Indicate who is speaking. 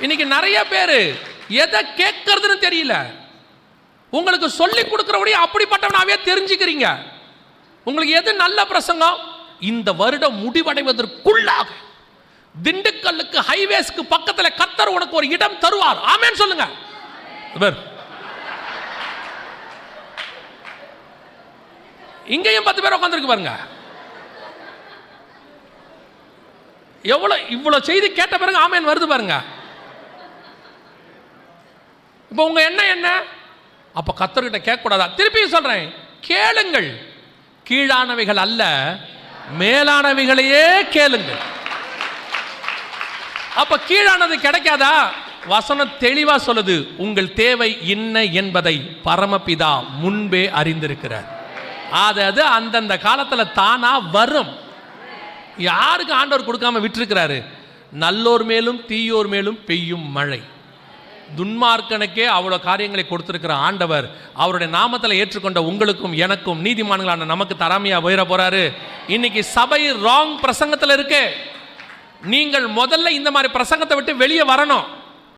Speaker 1: இன்னைக்கு நிறைய பேர் எதை கேட்கறதுன்னு தெரியல. உங்களுக்கு சொல்லி கொடுக்குறபடி அப்படிப்பட்டவனாவே தெரிஞ்சுக்கிறீங்க. உங்களுக்கு எது நல்ல பிரசங்கம்? இந்த வருடம் முடிவடைவதற்குள்ளாக திண்டுக்கல்லுக்கு ஹைவேஸ்க்கு பக்கத்துல கத்தர் உனக்கு ஒரு இடம் தருவார். ஆமேன்னு சொல்லுங்க. இங்கேயும் பத்து பேர் உட்காந்துருக்கு பாருங்க. எவ்வளவு இவ்வளவு செய்தி கேட்ட பிறகு ஆமேன் வருது பாருங்க. இப்போ உங்கள் என்ன என்ன? அப்போ கத்தர்கிட்ட கேட்கக்கூடாதா? திருப்பியும் சொல்றேன். கேளுங்கள். கீழானவைகள் அல்ல மேலானவைகளையே கேளுங்கள். அப்போ கீழானது கிடைக்காதா? வசனம் தெளிவாக சொல்லுது உங்கள் தேவை என்ன என்பதை பரமபிதா முன்பே அறிந்திருக்கிறார். அது அது அந்தந்த காலத்தில் தானா வரும். யாருக்கு ஆண்டவர் கொடுக்காம விட்டுருக்கிறாரு? நல்லோர் மேலும் தீயோர் மேலும் பெய்யும் மழை. துன்மார்க்கனுக்கே அவ்வளோ காரியங்களை கொடுத்துருக்கிற ஆண்டவர் அவருடைய நாமத்தில் ஏற்றுக்கொண்ட உங்களுக்கும் எனக்கும் நீதிமான்களான நமக்கு தராமையாக உயர போகிறாரு இன்னைக்கு சபை ராங் பிரசங்கத்தில் இருக்கு. நீங்கள் முதல்ல இந்த மாதிரி பிரசங்கத்தை விட்டு வெளியே வரணும்.